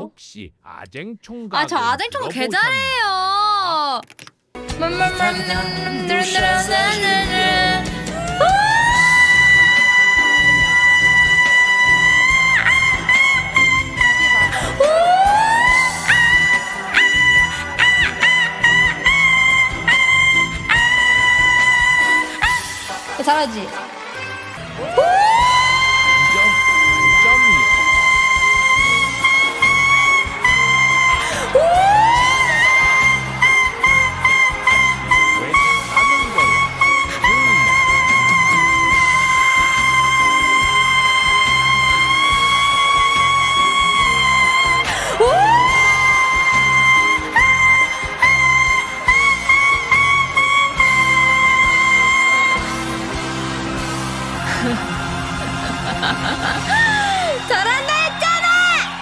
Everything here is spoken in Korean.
혹시 아쟁 총각 아 저 아쟁총 개 잘해요. 잘하지? Ha ha ha ha!